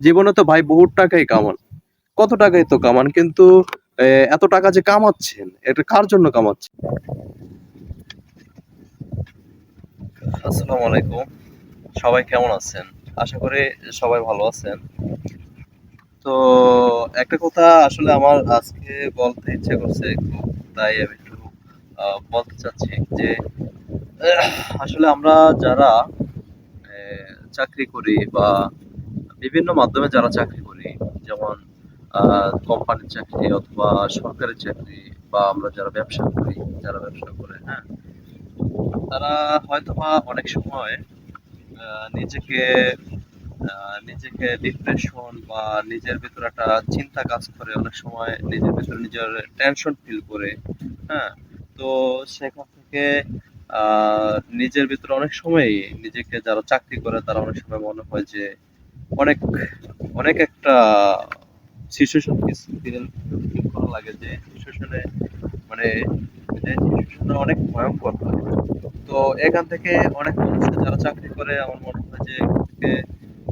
জীবনে তো ভাই বহুত টাকাই কামান। কত টাকাই তো কামান, কিন্তু এত টাকা যে কামাচ্ছেন, এটা কার জন্য কামাচ্ছেন? আসসালামু আলাইকুম। সবাই কেমন আছেন? আশা করি সবাই ভালো আছেন। তো, একটা কথা আসলে আমার আজকে বলতে ইচ্ছে করছে তাই আমি একটু বলতে চাচ্ছি যে আসলে আমরা যারা চাকরি করি বা বিভিন্ন মাধ্যমে যারা চাকরি করি, যেমন কোম্পানির চাকরি অথবা সরকারি চাকরি বা আমরা যারা ব্যবসা করি, যারা ব্যবসা করে হ্যাঁ তারা হয়তো বা অনেক সময় নিজেকে নিজেকে ডিপ্রেশন বা নিজের ভিতরে একটা চিন্তা কাজ করে, অনেক সময় নিজের ভিতরে নিজের টেনশন ফিল করে হ্যাঁ তো সেখান থেকে নিজের ভিতরে অনেক সময় নিজেকে যারা চাকরি করে, তারা অনেক সময় মনে হয় যে অনেক অনেক একটা সিচুয়েশন করা লাগে যে সিচুয়েশনে মানে অনেক ভয়ঙ্কর তো এখান থেকে অনেক মানুষ যারা চাকরি করে, আমার মনে হয় যে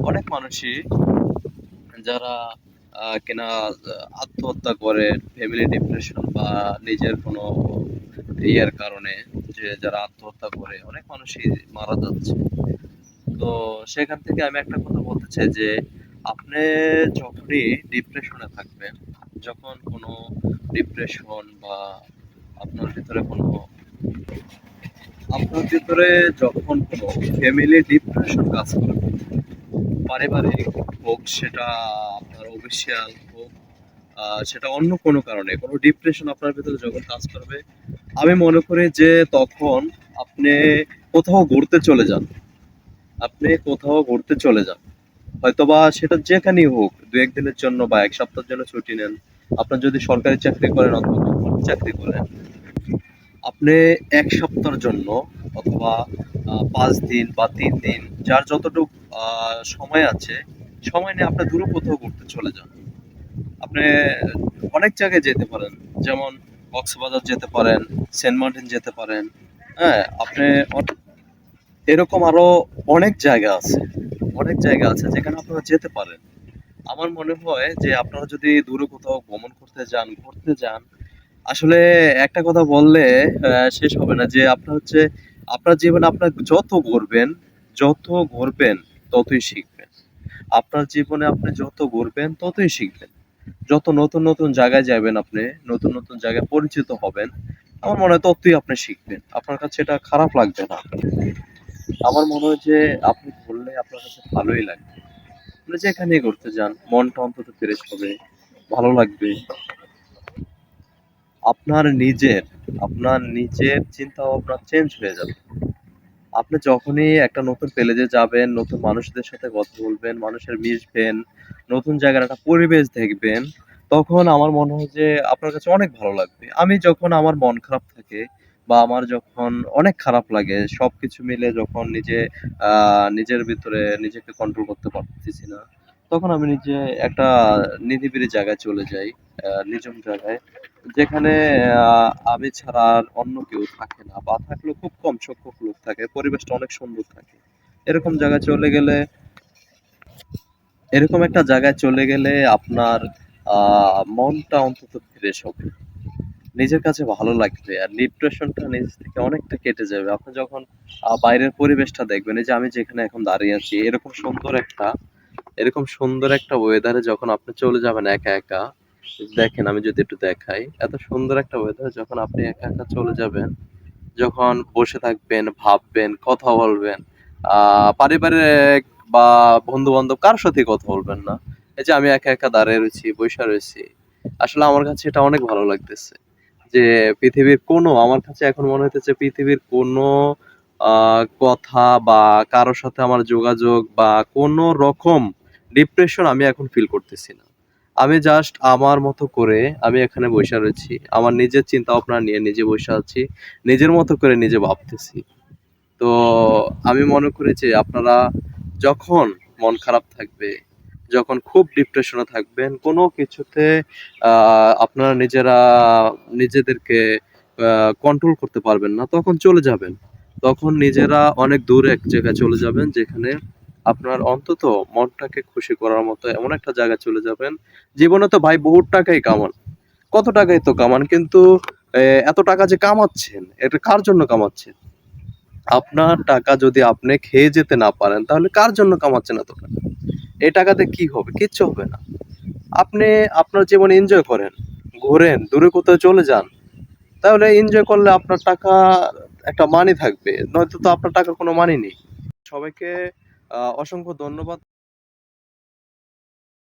অনেক মানুষই যারা কিনা আত্মহত্যা করে ফ্যামিলি ডিপ্রেশন বা নিজের কোনো ইয়ের কারণে যে যারা আত্মহত্যা করে, অনেক মানুষই মারা যাচ্ছে। তো সেখান থেকে আমি একটা কথা বলতে চাই যে, আপনি যখনই ডিপ্রেশনে থাকবেন, যখন কোনো ডিপ্রেশন বা আপনার ভিতরে কোনো, আপনার ভিতরে যখন কোনো ফ্যামিলি ডিপ্রেশন কাজ করবে পারিবারিক হোক, সেটা আপনার অফিসিয়াল হোক সেটা অন্য কোনো কারণে, কোনো ডিপ্রেশন আপনার ভিতরে যখন কাজ করবে, আমি মনে করি যে তখন আপনি কোথাও ঘুরতে চলে যান। আপনি কোথাও ঘুরতে চলে যান। হয়তোবা সেটা যেখানেই হোক, দু একদিনের জন্য বা এক সপ্তাহের জন্য ছুটি নেন। আপনার যদি সরকারি চাকরি করেন অথবা চাকরি করেন, আপনি এক সপ্তাহের জন্য অথবা পাঁচ দিন বা তিন দিন, যার যতটুকু সময় আছে, সময় নিয়ে আপনি দূরে কোথাও ঘুরতে চলে যান। আপনি অনেক জায়গায় যেতে পারেন, যেমন কক্সবাজার যেতে পারেন, সেন্ট মার্টিন যেতে পারেন হ্যাঁ আপনি এরকম আরও অনেক জায়গা আছে, অনেক জায়গা আছে যেখানে আপনারা যেতে পারেন। আমার মনে হয় যে আপনারা যদি দূরে কোথাও ভ্রমণ করতে যান, ঘুরতে যান, আসলে একটা কথা বললে শেষ হবে না যে আপনার হচ্ছে, আপনার জীবনে আপনার যত ঘুরবেন যত ঘুরবেন, ততই শিখবেন। আপনার জীবনে আপনি যত ঘুরবেন, ততই শিখবেন। যত নতুন নতুন জায়গায় যাবেন আপনি, নতুন নতুন জায়গায় পরিচিত হবেন, আমার মনে হয় ততই আপনি শিখবেন। আপনার কাছে এটা খারাপ লাগবে না। আমার মনে হয় যে আপনি ঘুরলে আপনার কাছে ভালোই লাগবে। আপনি যেখানে ঘুরতে যান, মনটা অন্তত ফ্রেশ হবে, ভালো লাগবে। আপনার নিজের আপনার নিজের চিন্তা ভাবনা চেঞ্জ হয়ে যাবে। আপনি যখনই একটা নতুন প্লেজে যাবেন, নতুন মানুষদের সাথে কথা বলবেন, মানুষের মিশবেন, নতুন জায়গার একটা পরিবেশ দেখবেন, তখন আমার মনে হয় যে আপনার কাছে অনেক ভালো লাগবে। আমি যখন আমার মন খারাপ থাকে বা আমার যখন অনেক খারাপ লাগে, সবকিছু মিলে যখন নিজে নিজের ভিতরে নিজেকে কন্ট্রোল করতে পারতেছি না, তখন আমি নিজে একটা নিরিবিলি জায়গায় চলে যাই নিঝুম জায়গায়, যেখানে আমি ছাড়া আর অন্য কেউ থাকে না বা থাকলেও খুব কম সংখ্যক লোক থাকে, পরিবেশটা অনেক সুন্দর থাকে। এরকম জায়গায় চলে গেলে, এরকম একটা জায়গায় চলে গেলে আপনার মনটা অন্তত ফ্রেশ হবে। নিজের কাছে ভালো লাগবে আর ডিপ্রেশনটা নিজ থেকে অনেকটা কেটে যাবে। আপনি যখন বাইরের পরিবেশটা দেখবেন, এই যে আমি যেখানে এখন দাঁড়িয়ে আছি, এরকম সুন্দর একটা, এরকম সুন্দর একটা ওয়েদারে যখন আপনি চলে যাবেন একা একা, দেখেন আমি যদি একটু দেখাই, এত সুন্দর একটা ওয়েদার যখন আপনি একা একা চলে যাবেন, যখন বসে থাকবেন, ভাববেন, কথা বলবেন পারিবারিক বা বন্ধু বান্ধব কারোর সাথে কথা বলবেন না। এই যে আমি একা একা দাঁড়িয়ে রয়েছি, বসে রয়েছি, আসলে আমার কাছে এটা অনেক ভালো লাগতেছে। যে পৃথিবীর কোনো, আমার কাছে এখন মনে হইতেছে পৃথিবীর কোনো কথা বা কারোর সাথে আমার যোগাযোগ বা কোনো রকম ডিপ্রেশন আমি এখন ফিল করতেছি না। আমি জাস্ট আমার মতো করে আমি এখানে বসে রয়েছি। আমার নিজের চিন্তা ভাবনা নিয়ে নিজে বসে আছি। নিজের মতো করে নিজে ভাবতেছি। তো আমি মনে করি যে আপনারা যখন মন খারাপ থাকবে যখন খুব ডিপ্রেশনে থাকবেন, কোনো কিছুতে আপনারা নিজেরা, নিজেদেরকে কন্ট্রোল করতে পারবেন না। তখন চলে যাবেন। তখন নিজেরা অনেক দূরে এক জায়গায় চলে যাবেন, যেখানে আপনার অন্তত মনটাকে খুশি করার মতো এমন একটা জায়গায় চলে যাবেন। জীবনে তো ভাই বহুত টাকাই কামান। কত টাকাই তো কামান, কিন্তু এত টাকা যে কামাচ্ছেন, এটা কার জন্য কামাচ্ছেন? আপনার টাকা যদি আপনি খেয়ে যেতে না পারেন, তাহলে কার জন্য কামাচ্ছেন এত টাকা? এই টাকাতে কি হবে? কিচ্ছু হবে না। আপনি আপনার জীবন এনজয় করেন, ঘোরেন, দূরে কোথাও চলে যান। তাহলে এনজয় করলে আপনার টাকা একটা মানি থাকবে। নয়তো তো আপনার টাকার কোনো মানি নেই। সবাইকে অসংখ্য ধন্যবাদ।